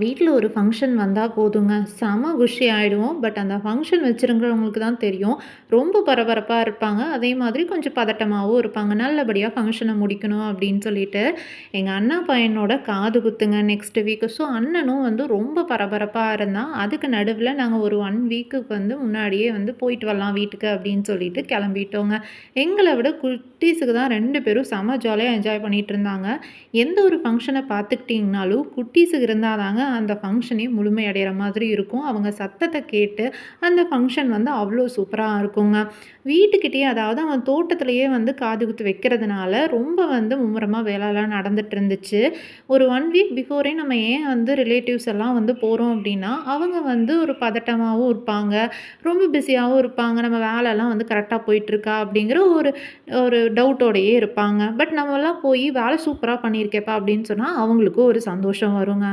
வீட்டில் ஒரு ஃபங்க்ஷன் வந்தால் போதுங்க. செம குஷி ஆகிடுவோம் பட் அந்த ஃபங்க்ஷன் வச்சிருக்கிறவங்களுக்கு தான் தெரியும். ரொம்ப பரபரப்பாக இருப்பாங்க. அதே மாதிரி கொஞ்சம் பதட்டமாகவும் இருப்பாங்க. நல்லபடியாக ஃபங்க்ஷனை முடிக்கணும் அப்படின்னு சொல்லிட்டு. எங்கள் அண்ணா பையனோட காது குத்துங்க நெக்ஸ்ட் வீக்கு ஸோ அண்ணனும் வந்து ரொம்ப பரபரப்பாக இருந்தான். அதுக்கு நடுவில் நாங்கள் ஒரு ஒன் வீக்குக்கு வந்து முன்னாடியே வந்து போயிட்டு வரலாம் வீட்டுக்கு அப்படின்னு சொல்லிட்டு கிளம்பிட்டோங்க. எங்களை விட குட்டீஸுக்கு தான் ரெண்டு பேரும் செம ஜாலியாக என்ஜாய் பண்ணிகிட்டு இருந்தாங்க. எந்த ஒரு ஃபங்க்ஷனை பார்த்துக்கிட்டிங்கனாலும் குட்டீஸுக்கு இருந்தால் தாங்க அந்த ஃபங்க்ஷனே முழுமையடையிற மாதிரி இருக்கும். அவங்க சத்தத்தை கேட்டு அந்த ஃபங்க்ஷன் வந்து அவ்வளோ சூப்பராக இருக்குங்க. வீட்டுக்கிட்டேயே அதாவது அவன் தோட்டத்திலேயே வந்து காது குத்து வைக்கிறதுனால ரொம்ப வந்து மும்முரமாக வேலைலாம் நடந்துட்டு இருந்துச்சு. ஒரு ஒன் வீக் பிஃபோரே நம்ம ஏன் வந்து ரிலேட்டிவ்ஸ் எல்லாம் வந்து போகிறோம் அப்படின்னா, அவங்க வந்து ஒரு பதட்டமாகவும் இருப்பாங்க. ரொம்ப பிஸியாகவும் இருப்பாங்க. நம்ம வேலைலாம் வந்து கரெக்டாக போயிட்டுருக்கா அப்படிங்கிற ஒரு ஒரு டவுட்டோடயே இருப்பாங்க. பட் நம்மலாம் போய் வேலை சூப்பராக பண்ணியிருக்கேப்பா அப்படின்னு சொன்னால் அவங்களுக்கும் ஒரு சந்தோஷம் வருங்க.